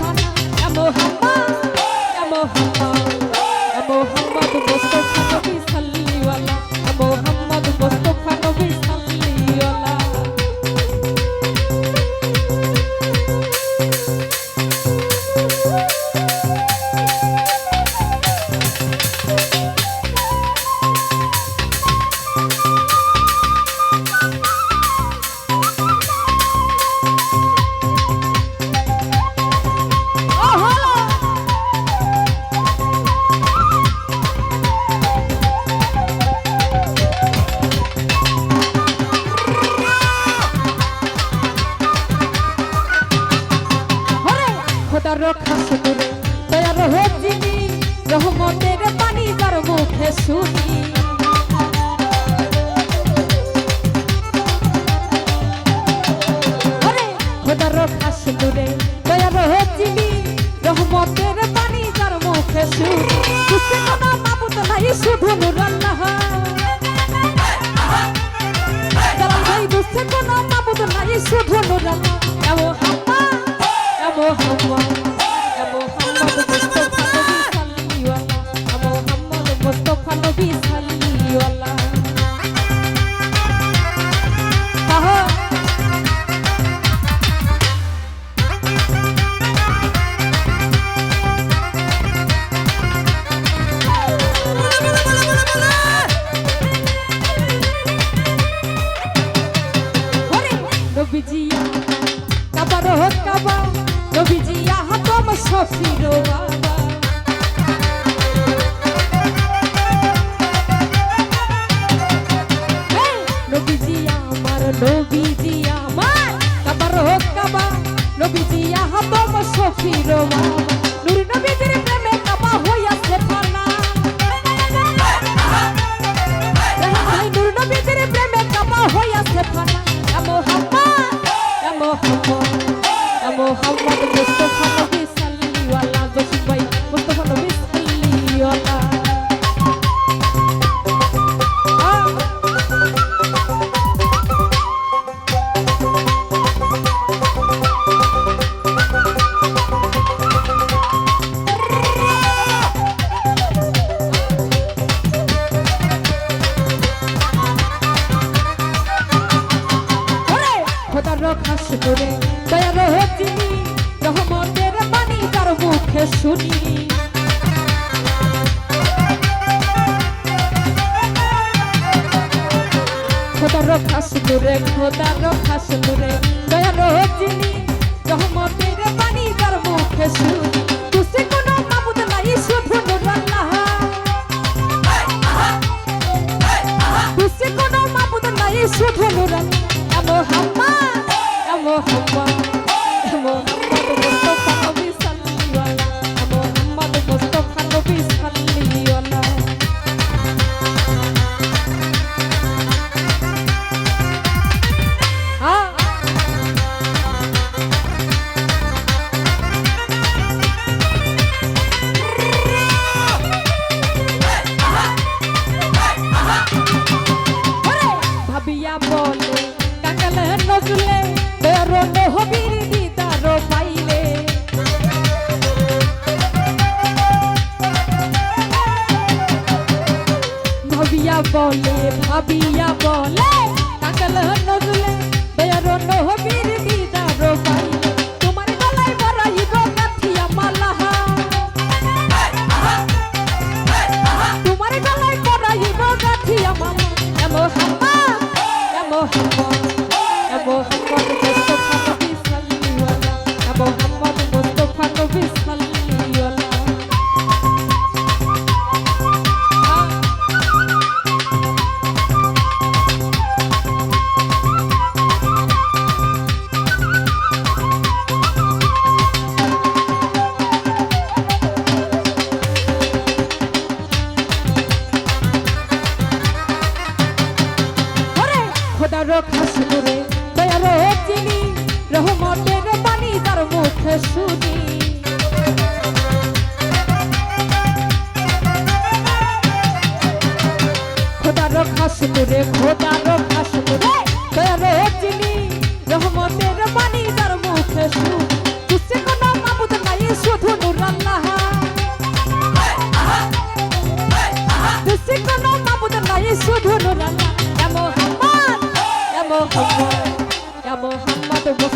মোহাম্মদ সুরে দয়ার হচ্ছিলি রহমতের পানি তার মুখে সুর বুঝতে না মাবুত নাই শুধু নুরাল্লাহ বুঝতে না মাবুত নাই, শুধু নুরাল্লাহ। ছিল নুর নবীদের প্রেমে কাপা হইয়াছে ফানা নুর নবীদের প্রেমে কাপা হইয়াছে ফানা মোহাম্মদ মোহাম্মদ মোহাম্মদ মুস্তফা। দয়ার খাস করে দয়ার চিনি রহমতের বাণী তার মুখে শুনি খোদার খাস করে খোদার খাস করে দয়ার চিনি রহমতের বাণী তার মুখে শুনি তুসে কোনো মাবুদ নাই শুধু নুরাল্লাহ তুসে কোনো মাবুদ নাই শুধু নুরাল্লাহ আমার হাম্মা শুনি। খোদার খাস নুরে খোদার খাস নুরে দয়ার চিনি রহমতের বাণী তার মুখে শুনি। তুসে কোনো মাবুদ নাই, শুধু নূর আল্লাহ। তুসে কোনো মাবুদ নাই, শুধু নূর আল্লাহ। এ মোহাম্মদ এ মোহাম্মদ এ মোহাম্মদ মুস্তাফা।